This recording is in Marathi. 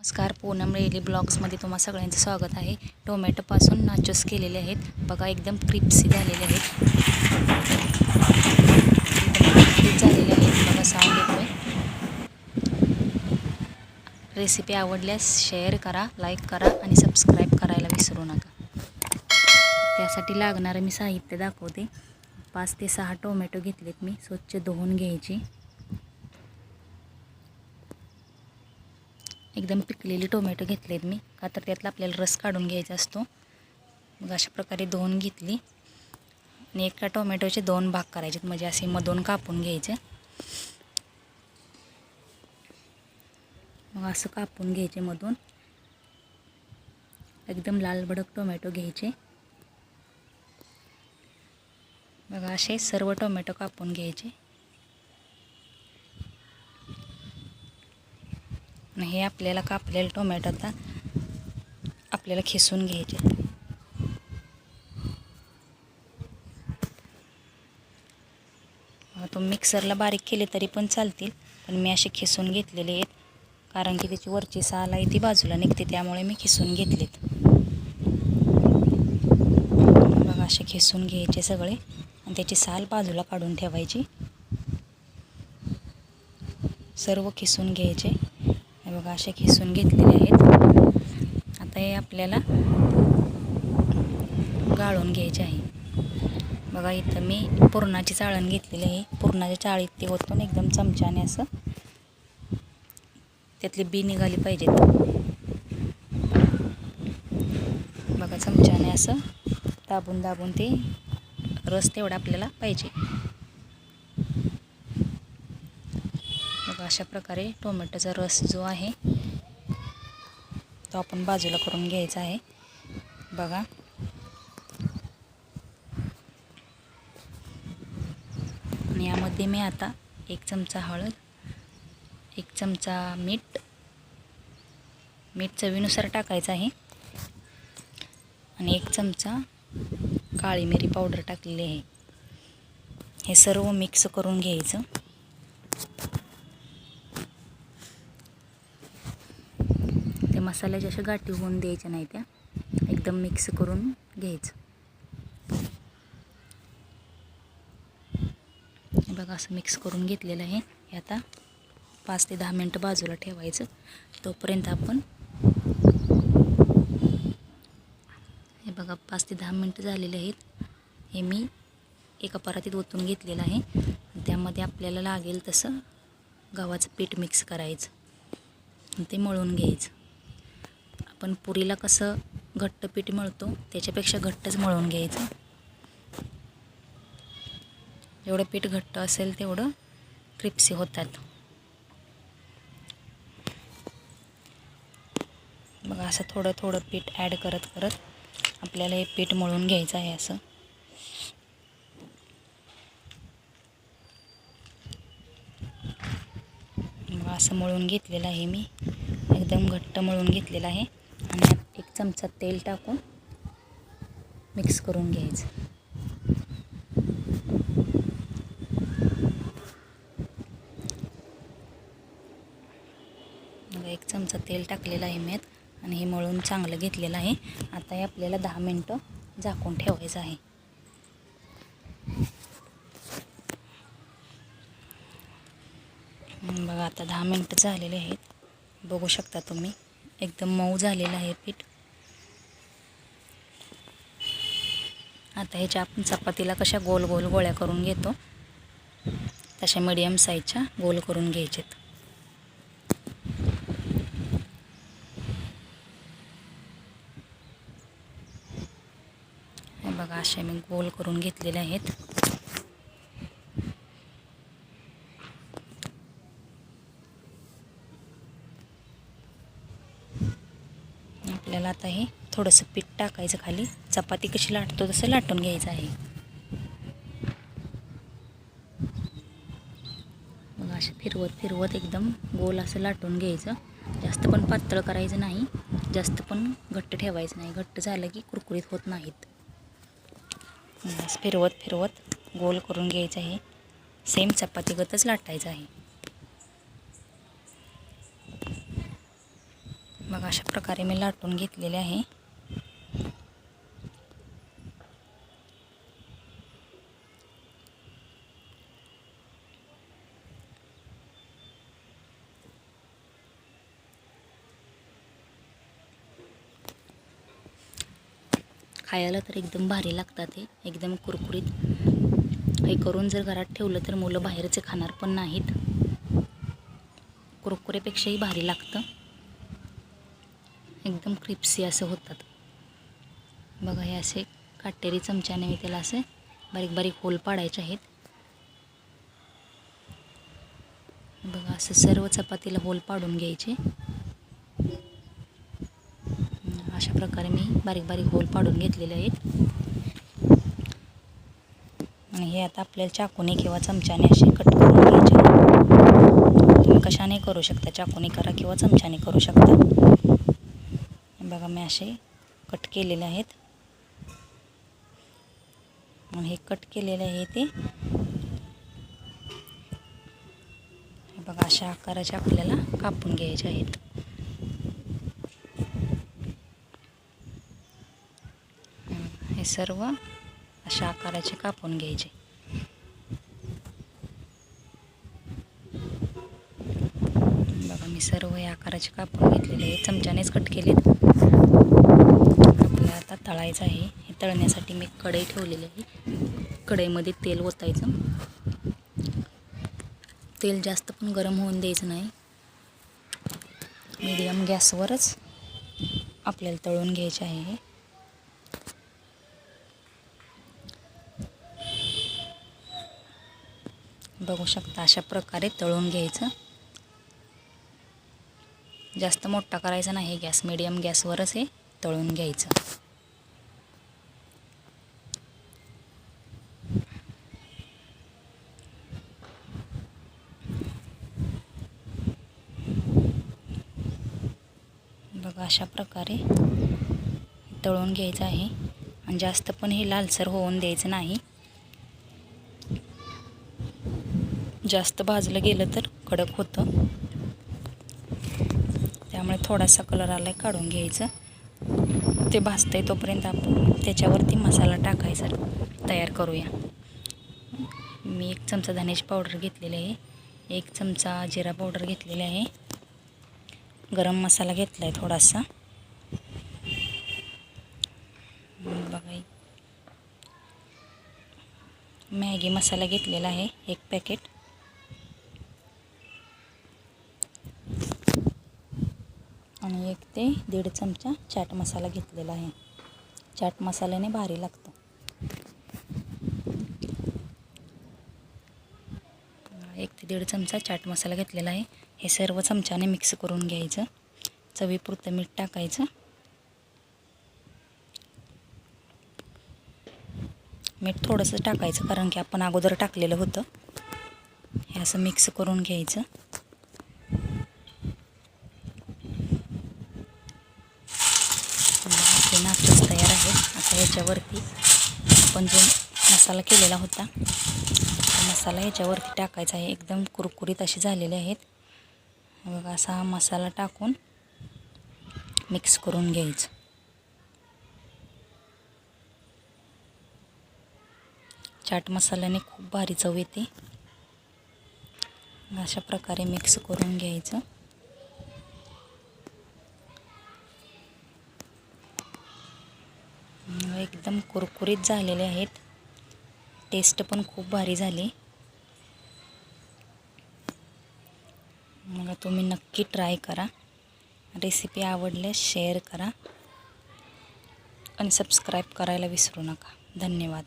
नमस्कार पूनम रेली ब्लॉग्समध्ये तुम्हा सगळ्यांचं स्वागत आहे. टोमॅटोपासून नाचोस केलेले आहेत. बघा एकदम क्रिप्सी झालेले आहेत. झालेले आहेत. बघा साऊंड येतोय. रेसिपी आवडल्यास शेअर करा लाईक करा आणि सबस्क्राईब करायला विसरू नका. त्यासाठी लागणारं मी साहित्य दाखवते. पाच ते सहा टोमॅटो घेतलेत मी. स्वच्छ धुवून घ्यायचे. एकदम पिकलेली टोमॅटो घेतलेत मी. का तर त्यातला आपल्याला रस काढून घ्यायचा असतो. मग अशा प्रकारे दोन घेतली. आणि एका टोमॅटोचे दोन भाग करायचे म्हणजे असे मधून कापून घ्यायचे. मग असं कापून घ्यायचे मधून. एकदम लाल भडक टोमॅटो घ्यायचे. बघा असे सर्व टोमॅटो कापून घ्यायचे. आणि हे आपल्याला कापलेलं टोमॅटो आता आपल्याला खिसून घ्यायचे. तो मिक्सरला बारीक केले तरी पण चालतील पण मी असे खिसून घेतलेले आहेत. कारण की त्याची वरची साल आहे ती बाजूला निघते त्यामुळे मी खिसून घेतलेत. बघा असे खिसून घ्यायचे सगळे. आणि त्याची साल बाजूला काढून ठेवायची. सर्व खिसून घ्यायचे. बघा असे खिसून घेतलेले आहेत. आता हे आपल्याला गाळून घ्यायचे आहे. बघा इथं मी पुरणाची चाळण घेतलेली आहे. पुरणाच्या चाळीत ते पण एकदम चमच्याने असं. त्यातली बी निघाली पाहिजेत. बघा चमच्याने असं दाबून दाबून ते रस तेवढा आपल्याला पाहिजे बघा अशा प्रकारे टोमॅटोचा रस जो आहे तो आपण बाजूला करून घ्यायचा आहे. बघा. आणि यामध्ये मी आता एक चमचा हळद एक चमचा मीठ मीठ चवीनुसार टाकायचं आहे. आणि एक चमचा काळी मिरी पावडर टाकलेली आहे. हे सर्व मिक्स करून घ्यायचं. ते मसाल्याच्या अशा गाठी होऊन द्यायच्या नाही त्या एकदम मिक्स करून घ्यायचं. हे बघा असं मिक्स करून घेतलेलं आहे. हे आता पाच ते दहा मिनटं बाजूला ठेवायचं. तोपर्यंत आपण हे बघा पाच ते दहा मिनटं झालेले आहेत. हे मी एका परातीत ओतून घेतलेलं आहे. त्यामध्ये आपल्याला लागेल तसं गव्हाचं पीठ मिक्स करायचं. ते मळून घ्यायचं. आपण पुरीला कसं घट्ट पीठ मळतो त्याच्यापेक्षा घट्टच मळून घ्यायचं. जेवढं पीठ घट्ट असेल तेवढं क्रिप्सी होतात. बघा असं थोडं थोडं पीठ ॲड करत करत आपल्याला हे पीठ मळून घ्यायचं आहे असं. असं मळून घेतलेलं आहे मी. एकदम घट्ट मळून घेतलेलं आहे. आणि एक चमचा तेल टाकून मिक्स करून घ्यायचं. एक चमचा तेल टाकलेलं आहे मी आणि हे मळून चांगलं घेतलेलं आहे. आता हे आपल्याला दहा मिनटं झाकून ठेवायचं आहे. बघा आता दहा मिनटं झालेले आहेत. बघू शकता तुम्ही. एकदम मऊ झालेलं आहे पीठ. आता ह्याच्या आपण चपातीला कशा गोल गोल गोळ्या करून घेतो. तशा मिडियम साईजच्या गोल करून घ्यायचेत. हे बघा असे मी गोल करून घेतलेले आहेत. आपल्याला आता हे थोडंसं पीठ टाकायचं खाली. चपाती कशी लाटतो तसं लाटून घ्यायचं आहे. मग असे फिरवत फिरवत एकदम गोल असं लाटून घ्यायचं. जास्त पण पातळ करायचं नाही. जास्त पण घट्ट ठेवायचं नाही. घट्ट झालं की कुरकुरीत होत नाहीत. फिरवत फिरवत गोल करून घ्यायचं आहे. सेम चपातीगतच लाटायचं आहे. मग अशा प्रकारे मी लाटून घेतलेले आहे. खायला तर एकदम भारी लागतात हे. एकदम कुरकुरीत. हे करून जर घरात ठेवलं तर मुलं बाहेरचे खाणार पण नाहीत. कुरकुरेपेक्षाही भारी लागतं. एकदम क्रिप्सी असं होतात. बघा हे असे काटेरी चमच्याने मी त्याला असे बारीक बारीक होल पाडायचे आहेत. बघा असं सर्व चपातीला होल पाडून घ्यायचे. अशा प्रकारे मी बारीक बारीक होल पाडून घेतलेले आहेत. आणि हे आता आपल्याला चाकूने किंवा चमच्याने असे कट करून घ्यायचे. तुम्ही कशाने करू शकता? चाकूने करा किंवा चमच्याने करू शकता. बघा मी असे कट केलेले आहेत. हे कट केलेले आहे ते. बघा अशा आकाराचे आपल्याला कापून घ्यायचे आहेत. हे सर्व अशा आकाराचे कापून घ्यायचे बघा मी सर्व या आकाराचे कापून घेतलेले आहे चमच्यानेच कट केलेत. आपल्याला आता तळायचं आहे. हे तळण्यासाठी मी कढई ठेवलेली आहे. कढईमध्ये तेल ओतायचं. तेल जास्त पण गरम होऊन द्यायचं नाही. मीडियम गॅसवरच आपल्याला तळून घ्यायचे आहे हे. बघू शकता अशा प्रकारे तळून घ्यायचं. जास्त मोठा करायचा नाही. गॅस मिडियम गॅसवरच हे तळून घ्यायचं. बघा अशा प्रकारे तळून घ्यायचं आहे. आणि जास्त पण हे लालसर होऊन द्यायचं नाही. जास्त भाजलं गेलं तर कडक होतं. त्यामुळे थोडासा कलर आला आहे काढून घ्यायचं. ते भाजतं आहे तोपर्यंत आपण त्याच्यावरती मसाला टाकायचा. तयार करूया. मी एक चमचा धण्याची पावडर घेतलेली आहे. एक चमचा जिरा पावडर घेतलेली आहे. गरम मसाला घेतला आहे थोडासा बघा मॅगी मसाला घेतलेला आहे एक पॅकेट. आणि एक ते दीड चमचा चाट मसाला घेतलेला आहे. चाट मसाल्याने भारी लागतं. एक ते दीड चमचा चाट मसाला घेतलेला आहे. हे सर्व चमच्याने मिक्स करून घ्यायचं. चवीपुरतं मीठ टाकायचं. मीठ थोडंसं टाकायचं कारण की आपण अगोदर टाकलेलं होतं. हे असं मिक्स करून घ्यायचं आपले नाचूस तयार आहे आता ह्याच्यावरती आपण जो मसाला केलेला होता मसाला ह्याच्यावरती टाकायचा आहे. एकदम कुरकुरीत असे झालेले आहेत. बघा असा हा मसाला टाकून मिक्स करून घ्यायचं. चाट मसाल्याने खूप भारी चव येते. अशा प्रकारे मिक्स करून घ्यायचं. एकदम कुरकुरीत झालेले आहेत. टेस्ट पण खूप भारी झाली. मग तुम्ही नक्की ट्राय करा. रेसिपी आवडल्यास शेअर करा. आणि सबस्क्राईब करायला विसरू नका. धन्यवाद.